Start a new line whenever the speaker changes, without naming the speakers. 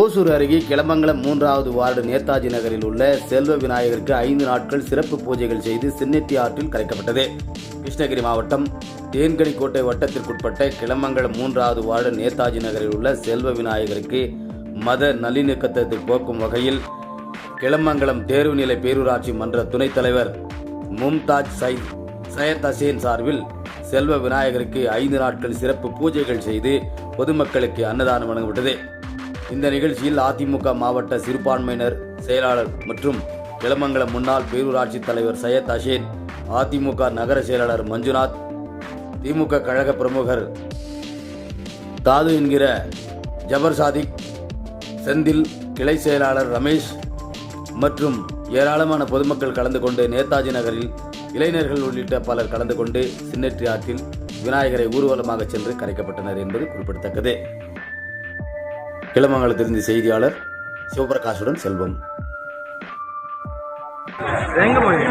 ஓசூர் அருகே கிளமங்கலம் மூன்றாவது வார்டு நேதாஜி நகரில் உள்ள செல்வ விநாயகருக்கு ஐந்து நாட்கள் சிறப்பு பூஜைகள் செய்து சின்னெட்டி ஆற்றில் கரைக்கப்பட்டது. கிருஷ்ணகிரி மாவட்டம் தேன்கனிக்கோட்டை வட்டத்திற்குட்பட்ட கிளமங்கலம் மூன்றாவது வார்டு நேதாஜி நகரில் உள்ள செல்வ விநாயகருக்கு மத நல்லிணக்கத்தை போக்கும் வகையில் கிளமங்கலம் தேர்வுநிலை பேரூராட்சி மன்ற துணைத் தலைவர் மும்தாஜ் சைத் சையத் அசேன் சார்பில் செல்வ விநாயகருக்கு ஐந்து நாட்கள் சிறப்பு பூஜைகள் செய்து பொதுமக்களுக்கு அன்னதானம் வழங்கப்பட்டது. இந்த நிகழ்ச்சியில் அதிமுக மாவட்ட சிறுபான்மையினர் செயலாளர் மற்றும் இளமங்கலம் முன்னாள் பேரூராட்சி தலைவர் சையத் அஷேன் அதிமுக நகர செயலாளர் மஞ்சுநாத் திமுக கழக பிரமுகர் தாது என்கிற ஜபர் சாதிக் செந்தில் கிளை செயலாளர் ரமேஷ் மற்றும் ஏராளமான பொதுமக்கள் கலந்து கொண்டு நேதாஜி நகரில் இளைஞர்கள் உள்ளிட்ட பலர் கலந்து கொண்டு சின்னற்றி ஆற்றில் விநாயகரை ஊர்வலமாக சென்று கரைக்கப்பட்டனர் என்பது குறிப்பிடத்தக்கது. கிளமங்கலத்திலிருந்து செய்தியாளர் சிவபிரகாஷுடன் செல்வம்.
எங்க போய்